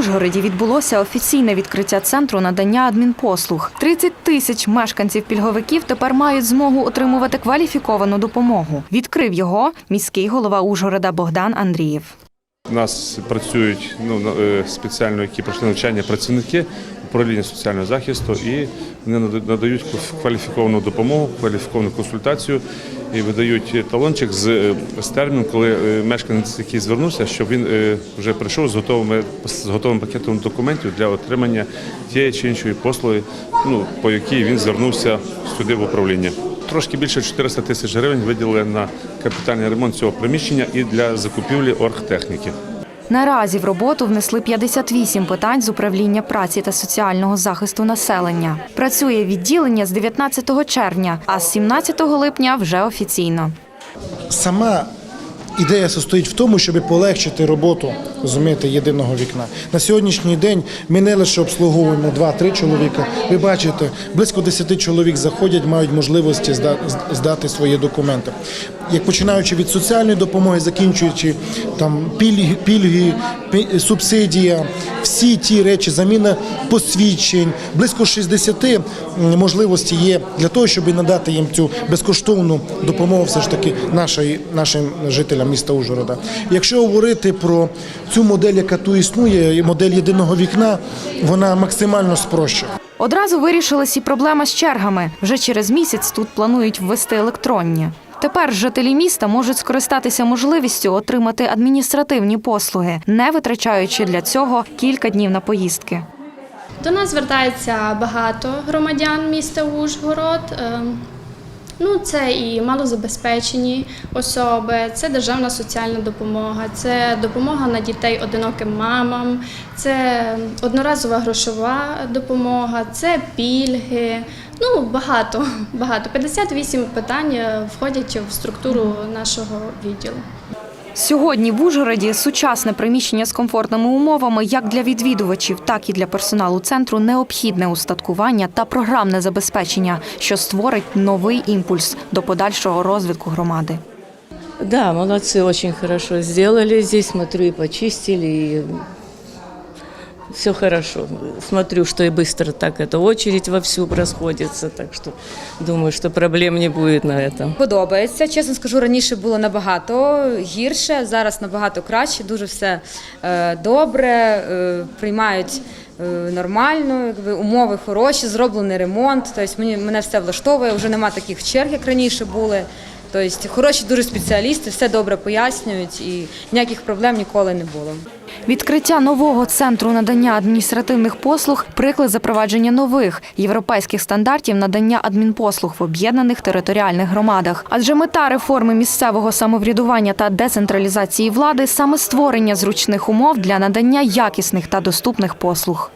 Ужгороді відбулося офіційне відкриття центру надання адмінпослуг. 30 тисяч мешканців пільговиків тепер мають змогу отримувати кваліфіковану допомогу. Відкрив його міський голова Ужгорода Богдан Андрієв. У нас працюють ну, е, спеціально, які пройшли навчання працівники управління соціального захисту, і вони нада- надають кваліфіковану допомогу, кваліфіковану консультацію і видають талончик з, е, з терміном, коли е, мешканець, який звернувся, щоб він е, вже прийшов з готовими з готовим пакетом документів для отримання тієї чи іншої послуги, ну по якій він звернувся сюди в управління. Трошки більше 400 тисяч гривень виділили на капітальний ремонт цього приміщення і для закупівлі оргтехніки. Наразі в роботу внесли 58 питань з управління праці та соціального захисту населення. Працює відділення з 19 червня, а з 17 липня вже офіційно. сама ідея состоїть в тому, щоб полегшити роботу розумієте, єдиного вікна. На сьогоднішній день ми не лише обслуговуємо 2-3 чоловіка. Ви бачите, близько 10 чоловік заходять, мають можливості зда- здати свої документи. Як починаючи від соціальної допомоги, закінчуючи там пільги, пільги пі- субсидія, всі ті речі, заміна посвідчень, близько 60 м, можливостей є для того, щоб надати їм цю безкоштовну допомогу, все ж таки нашої, нашим жителям міста Ужгорода. Якщо говорити про цю модель, яка тут існує, модель єдиного вікна, вона максимально спрощена. Одразу вирішилась і проблема з чергами. Вже через місяць тут планують ввести електронні. Тепер жителі міста можуть скористатися можливістю отримати адміністративні послуги, не витрачаючи для цього кілька днів на поїздки. До нас звертається багато громадян міста Ужгород. Ну, це і малозабезпечені особи, це державна соціальна допомога, це допомога на дітей одиноким мамам, це одноразова грошова допомога, це пільги. Ну, багато, багато. 58 питань е, входять в структуру нашого відділу. Сьогодні в Ужгороді сучасне приміщення з комфортними умовами як для відвідувачів, так і для персоналу центру необхідне устаткування та програмне забезпечення, що створить новий імпульс до подальшого розвитку громади. Да, молодці, дуже хорошо зробили. Здесь, смотрю, и почистили, все хорошо. Смотрю, что и быстро так эта очередь вовсю расходится, так что думаю, что проблем не будет на этом. Подобається. Чесно скажу, раніше було набагато гірше, зараз набагато краще, дуже все е, добре, е, приймають е, нормально, якби умови хороші, зроблений ремонт. Тобто мені мене все влаштовує, вже нема таких черг, як раніше були. Тобто хороші дуже спеціалісти, все добре пояснюють і ніяких проблем ніколи не було. Відкриття нового центру надання адміністративних послуг приклад запровадження нових європейських стандартів надання адмінпослуг в об'єднаних територіальних громадах. Адже мета реформи місцевого самоврядування та децентралізації влади саме створення зручних умов для надання якісних та доступних послуг.